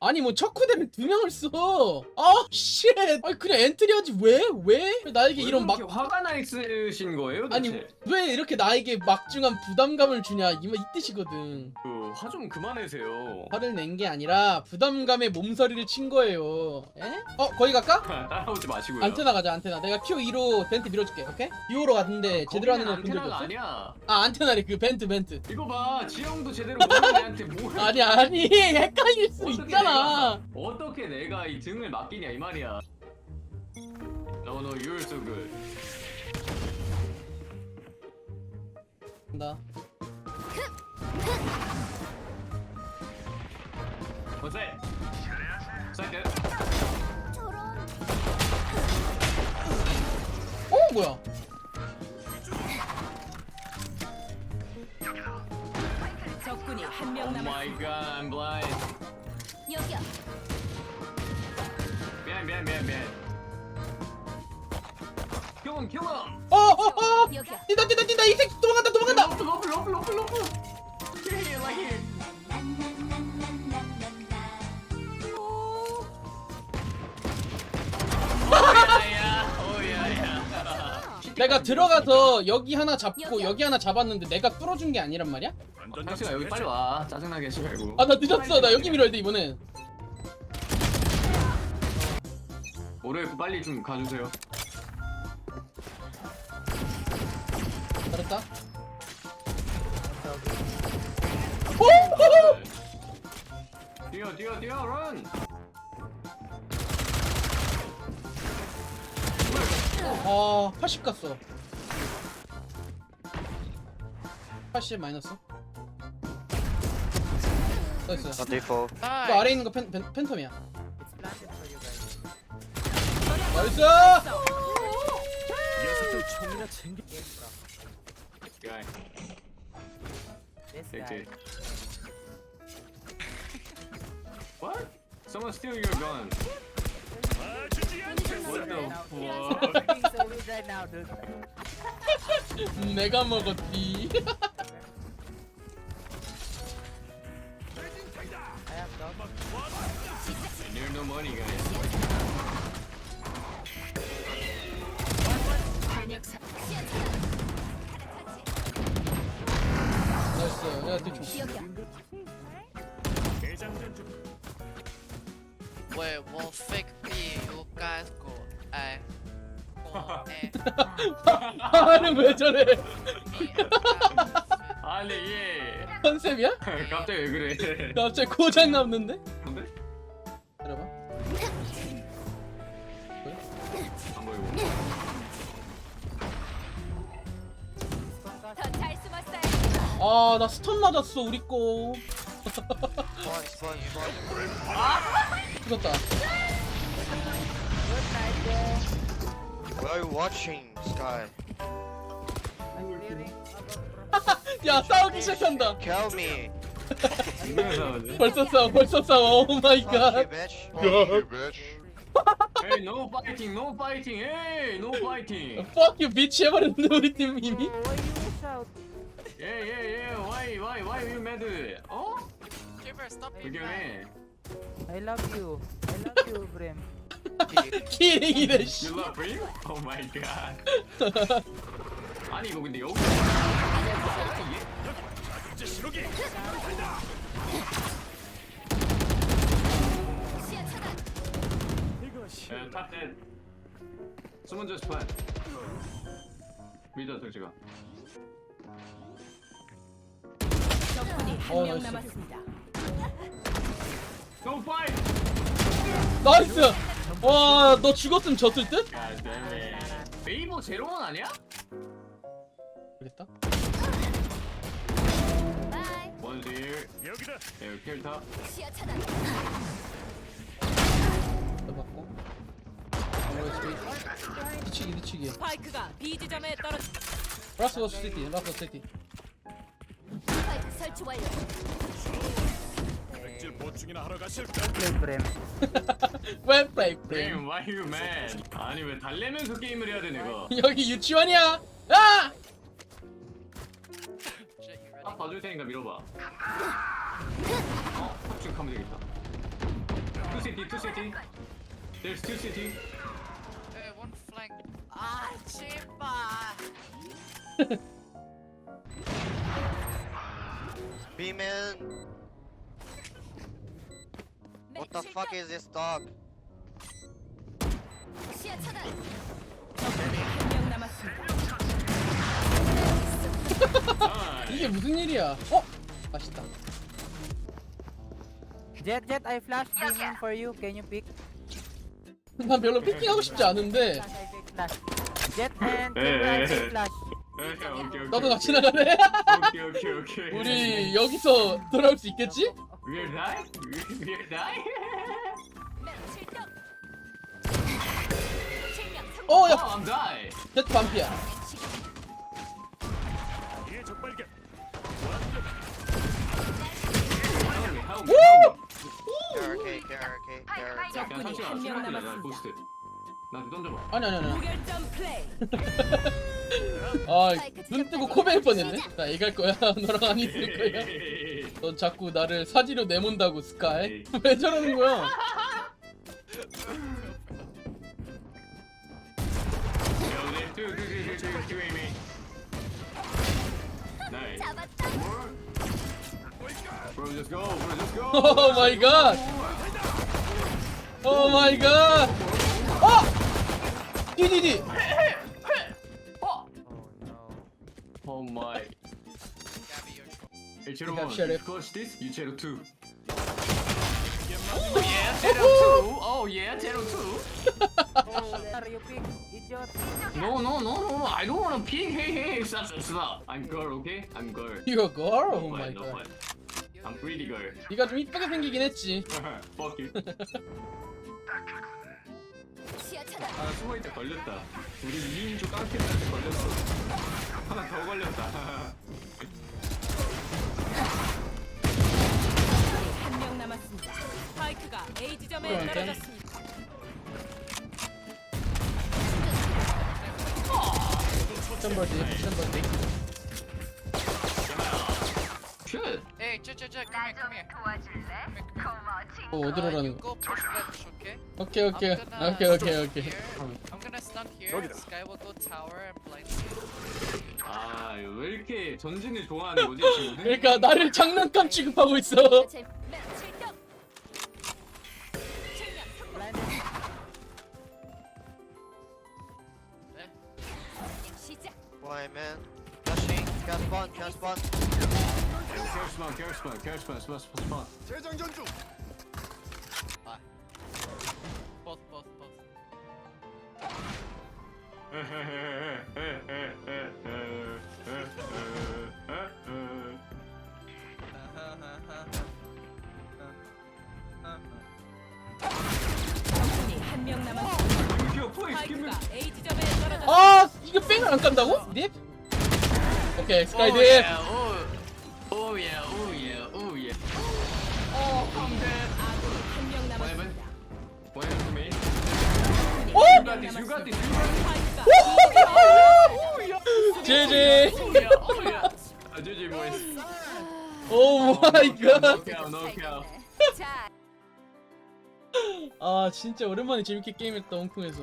아니 뭐 척후대를 두 명을 써. 아 쉣. 아니 그냥 엔트리하지 왜? 왜? 왜 나에게 이런 막 화가 나 있으신 거예요? 아니 대체? 왜 이렇게 나에게 막중한 부담감을 주냐 이말 이 뜻이거든. 그 화 좀 그만해세요. 화를 낸 게 아니라 부담감에 몸서리를 친 거예요. 에? 어 거기 갈까? 따라오지 마시고요. 안테나 가자 안테나. 내가 Q2로 벤트 밀어줄게. 오케이? 2호로 갔는데 제대로 하는 거기는 거본 적이 안테나가 없어? 아니야. 아 안테나래 그 벤트 벤트. 이거 봐, 지영도 제대로 모르는 애한테 뭐? 아니 아니 헷갈릴 수 어떻게 있잖아. 내가, 어떻게 내가 이 등을 맡기냐 이 말이야. No, no, you're so good. 나 What's that? Second. 어 뭐야? 적군이 한 명 Oh 남았습니다. my god, I'm blind. 여기야. Behind, behind, behind, behind. Kill him, kill him. 어어 어 여기야. 뛴다 뛴다 뛴다 이 새끼 도망간다 도망간다. 러프, 러프, 러프, 러프, 러프. Like it. 내가 들어가서 여기 하나 잡고 여기 하나 잡았는데 내가 뚫어준 게 아니란 말이야? 당신아 여기 빨리 와. 짜증나게 하지 말고. 아 나 늦었어 나 여기 밀어야 돼 이번엔 모르겠고 빨리 좀 가주세요. 잘했다 뛰어, 뛰어, 뛰어, run. 아80 갔어 80 마이너스 나이스 On default. 그 아래 있는 거 팬, 팬, 팬텀이야 나이스 Guy. It. What? Someone steal your gun. 내가 먹었디 no money, guys. Will fake me, you guys go. I go and 하는 왜 저래 me and 아니 얘 컨셉이야? 갑자기 왜 그래? 갑자기 고장 남는데? 뭔데? 들어봐 안 보이고. 더 잘 숨었어요. 아 나 스턴 맞았어 우리 거 Spawn, spawn, spawn. 죽었다 What are you watching, Sky? 야 싸우기 시작한다 Kill me. 벌써 싸워 벌써 싸워 오 마이 Fuck you, 갓 bitch. Hey, no fighting, no fighting. Hey, no fighting. fuck you bitch 해버렸는데 우리 팀 이미 Yeah, yeah, yeah. Why, why, why are you mad? 어? Keeper, stop it. 구경해. I love you. I love you, Brim. 키링이래 씨 You love him? Oh my god. 아니 이거 근데 여기 시야 차단. 예, 탑 숨은 저스 플랜. 믿어 정치가. 적군이 어, 한 명 나이스. 남았습니다. Go fight! 나이스 와 너 죽었으면 졌을 듯? God damn it. 베이버 제로원 아니야? 모르겠다 바이. here. 여기다. 예, 킬탑. 시야 차단. 어, 뒤치기 뒤치기 스파이크가 B 지점에 떨어져 라스 버스 시티 라스 버스 시티 스파이크 설치 완료. Play, Brim. 왜 플레이 플레이 Damn, why you mad? 아니 왜 달래면서 게임을 해야 돼 내가? 여기 유치원이야 아! 딱 봐줄 테니까 밀어봐. 어? 합충 하면 되겠다. city, two city. There's two city. Hey, one flank. Ah. B. What the fuck is this dog? 시야 차단. 적군이 한명 남았습니다. 이게 무슨 일이야? 어? 맛있다. Jet, Jet, I flash main for you. Can you pick? 난 별로 피킹하고 싶지 않은데 Flash. Jet and Eh, Timber, I eh, eh. flash. Okay, okay. 나도 같이 나가네. Okay, okay, okay. 우리 여기서 돌아올 수 있겠지? We're die? We're 실격. 실명 성공. 어, Oh, 야, I'm die. 제트 반피야. 예, Help me, help me, Woo! help me. KRK, KRK, KRK. 적군이 그냥 한명 시간 나 남았습니다. 보스트. 나좀 던져봐. 아니 아니 아니. 무결점 플레이. 아, 눈 뜨고 코베일 뻔했네. 나 얘기할 거야. 너랑 안 있을 거야. 넌 자꾸 나를 사지로 내몬다고 스카이. 왜 저러는 거야? 잡았다. 오 마이 갓. 오 마이 갓. 어! 디디디. Oh. Oh. Gabby, you're trouble. 일체로 Pick up sheriff. Coach this, 유체로 2. Oh yeah, 제로 2. Oh yeah, 제로 2. Sir, you pick. Idiot. No, no, no, no, no. I don't want to pick. Hey, hey, stop, stop. I'm girl, okay? I'm girl. 걸? 오 No 마이 fun, no 갓. fun. I'm pretty girl. 네가 좀 이쁘게 생기긴 했지. Fuck you. 시야 차단. 아, 숨어있다 걸렸다. 우리 2인조 깡패들한테 걸렸어. 하나 더 걸렸다. 지점에 그래, 떨어졌습니다. Shit. Hey, come here. Come here, come here. 어, 어디로 Uh, 가는 거? go push bench, okay? 오케이 오케이 I'm gonna 오케이 오케이 stun 오케이. here. I'm gonna stun here. Sky will go tower and blind. 아, 왜 이렇게 전진을 좋아하는 거지, 친구들? 그러니까 나를 장난감 취급하고 있어. 제- Man? Flashing, can spawn, can spawn. Care spawn, care spawn, care spawn, spawn, spawn, spawn. Both, both, both. 적군이 한 명 남았습니다. 스파이크가 A 지점에 떨어졌습니다. 아 이게 뺑을 안 깐다고? 딥? 오케이 스카이 Oh 딥. yeah, oh, oh yeah, oh yeah, oh yeah. Oh, I'm dead. 아군이 한명 What happened? 남았습니다. What happened to me? 오! You got this, you got this, you got this. 스파이크가 Oh yeah, 제제. oh yeah, oh yeah. 아, GG boys. 오 마이 갓. No cow, no cow. 자, 아 진짜 오랜만에 재밌게 게임했다 홍콩에서.